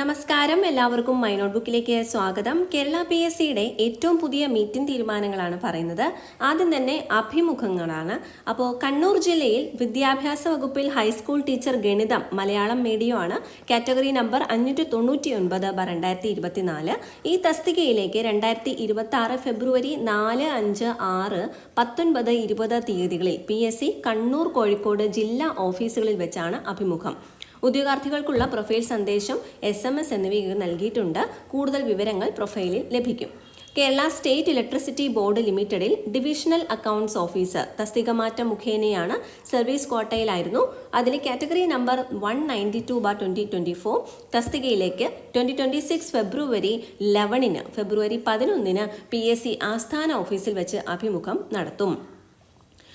നമസ്കാരം. എല്ലാവർക്കും മൈ നോട്ട്ബുക്കിലേക്ക് സ്വാഗതം. കേരള പി എസ് സിയുടെ ഏറ്റവും പുതിയ മീറ്റിംഗ് തീരുമാനങ്ങളാണ് പറയുന്നത്. ആദ്യം തന്നെ അഭിമുഖങ്ങളാണ്. അപ്പോൾ കണ്ണൂർ ജില്ലയിൽ വിദ്യാഭ്യാസ വകുപ്പിൽ ഹൈസ്കൂൾ ടീച്ചർ ഗണിതം മലയാളം മീഡിയം ആണ്. കാറ്റഗറി നമ്പർ അഞ്ഞൂറ്റി തൊണ്ണൂറ്റി ഒൻപത് ബ രണ്ടായിരത്തി ഇരുപത്തിനാല് ഈ തസ്തികയിലേക്ക് രണ്ടായിരത്തി ഇരുപത്തി ആറ് ഫെബ്രുവരി നാല് അഞ്ച് ആറ് പത്തൊൻപത് ഇരുപത് തീയതികളിൽ P S C Kannur Kozhikode ജില്ലാ ഓഫീസുകളിൽ വെച്ചാണ് അഭിമുഖം. ഉദ്യോഗാർത്ഥികൾക്കുള്ള പ്രൊഫൈൽ സന്ദേശം എസ് എം എസ് എന്നിവ നൽകിയിട്ടുണ്ട്. കൂടുതൽ വിവരങ്ങൾ പ്രൊഫൈലിൽ ലഭിക്കും. കേരള സ്റ്റേറ്റ് ഇലക്ട്രിസിറ്റി ബോർഡ് ലിമിറ്റഡിൽ ഡിവിഷണൽ അക്കൗണ്ട്സ് ഓഫീസർ തസ്തിക മാറ്റം മുഖേനയാണ് സർവീസ് ക്വാട്ടയിലായിരുന്നു അതിൽ category number one ninety two bar twenty twenty four തസ്തികയിലേക്ക് ട്വന്റി ട്വന്റി സിക്സ് ഫെബ്രുവരി ലെവനിന് ഫെബ്രുവരി പതിനൊന്നിന് പി എസ് സി ആസ്ഥാന ഓഫീസിൽ വെച്ച് അഭിമുഖം നടത്തും.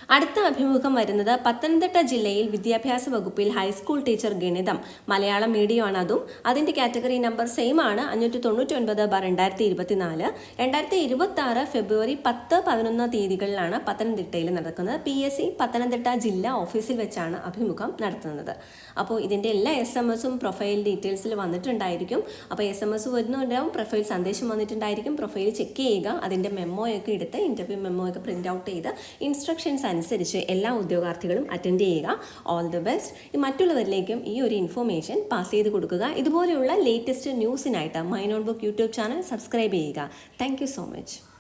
അടുത്ത അഭിമുഖം വരുന്നത് പത്തനംതിട്ട ജില്ലയിൽ വിദ്യാഭ്യാസ വകുപ്പിൽ ഹൈസ്കൂൾ ടീച്ചർ ഗണിതം. മലയാളം മീഡിയമാണ് അതും. അതിന്റെ കാറ്റഗറി നമ്പർ സെയിം ആണ്. അഞ്ഞൂറ്റി തൊണ്ണൂറ്റി ഒൻപത് ബാർ രണ്ടായിരത്തി ഇരുപത്തിനാല് രണ്ടായിരത്തി ഇരുപത്തി ആറ് ഫെബ്രുവരി പത്ത് പതിനൊന്ന് തീയതികളിലാണ് പത്തനംതിട്ടയിൽ നടക്കുന്നത്. പി എസ് സി പത്തനംതിട്ട ജില്ലാ ഓഫീസിൽ വെച്ചാണ് അഭിമുഖം നടത്തുന്നത്. അപ്പോൾ ഇതിന്റെ എല്ലാ എസ് എം എസും പ്രൊഫൈൽ ഡീറ്റെയിൽസിൽ വന്നിട്ടുണ്ടായിരിക്കും. അപ്പോൾ എസ് എം എസ് വരുന്നുണ്ടാവും പ്രൊഫൈൽ സന്ദേശം വന്നിട്ടുണ്ടായിരിക്കും. പ്രൊഫൈൽ ചെക്ക് ചെയ്യുക. അതിന്റെ മെമ്മോയൊക്കെ എടുത്ത് ഇന്റർവ്യൂ മെമ്മോയൊക്കെ പ്രിന്റ് ഔട്ട് ചെയ്ത് ഇൻസ്ട്രക്ഷൻസ് അനുസരിച്ച് എല്ലാ ഉദ്യോഗാർത്ഥികളും അറ്റൻഡ് ചെയ്യുക. ഓൾ ദി ബെസ്റ്റ് മറ്റുള്ളവരിലേക്കും ഈ ഒരു ഇൻഫോർമേഷൻ പാസ് ചെയ്ത് കൊടുക്കുക. ഇതുപോലെയുള്ള latest ന്യൂസിനായിട്ട് my note book YouTube channel subscribe ചെയ്യുക താങ്ക് സോ മച്ച്